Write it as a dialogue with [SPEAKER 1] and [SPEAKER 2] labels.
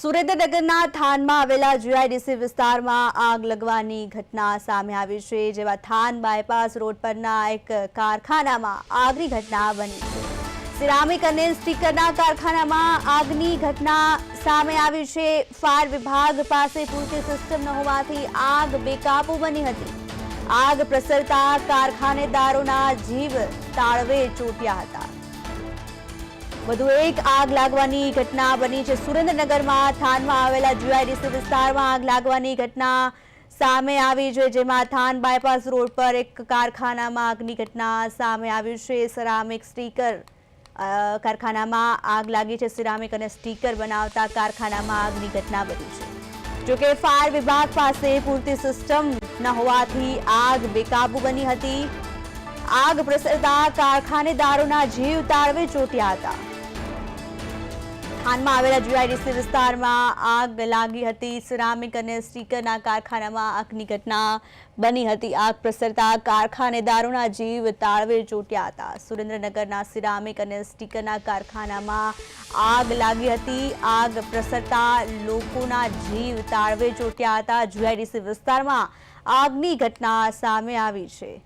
[SPEAKER 1] સુરેન્દ્રનગરના થાનમાં આવેલા જીઆઈડીસી વિસ્તારમાં આગ લગવાની ઘટના સામે આવી છે જેવા થાન બાયપાસ રોડ પરના એક કારખાનામાં આગની ઘટના બની છે. સિરામિક અને સ્ટીકરના કારખાનામાં આગની ઘટના સામે આવી છે. ફાયર વિભાગ પાસે પૂરતી સિસ્ટમ ન હોવાથી આગ બેકાબુ બની હતી. આગ પ્રસરતા કારખાનેદારોના જીવ તાળવે ચોટ્યા હતા. વધુ એક આગ લાગવાની ઘટના બની છે. સુરેન્દ્રનગરમાં થાનમાં આવેલા જીઆઈડીસી વિસ્તારમાં આગ લાગવાની ઘટના સામે આવી છે, જેમાં થાન બાયપાસ રોડ પર એક કારખાનામાં આગની ઘટના સામે આવી છે. સિરામિક સ્ટીકર કારખાનામાં આગ લાગી છે. સિરામિક અને સ્ટીકર બનાવતા કારખાનામાં આગની ઘટના બની છે. જોકે ફાયર વિભાગ પાસે પૂરતી સિસ્ટમ ન હોવાથી આગ બેકાબુ બની હતી. આગ પ્રસરતા કારખાનેદારોના જીવ તાળવે ચોટ્યા હતા. થાનમાં આવેલા જીઆઈડીસી વિસ્તારમાં આગ લાગી હતી. સિરામિક અને સ્ટીકરના કારખાનામાં આગની ઘટના બની હતી. આગ પ્રસરતા કારખાનેદારોના જીવ તાળવે ચોટ્યા હતા. સુરેન્દ્રનગરના સિરામિક અને સ્ટીકરના કારખાનામાં આગ લાગી હતી. આગ પ્રસરતા લોકોના જીવ તાળવે ચોટ્યા હતા. જીઆઈડીસી વિસ્તારમાં આગની ઘટના સામે આવી છે.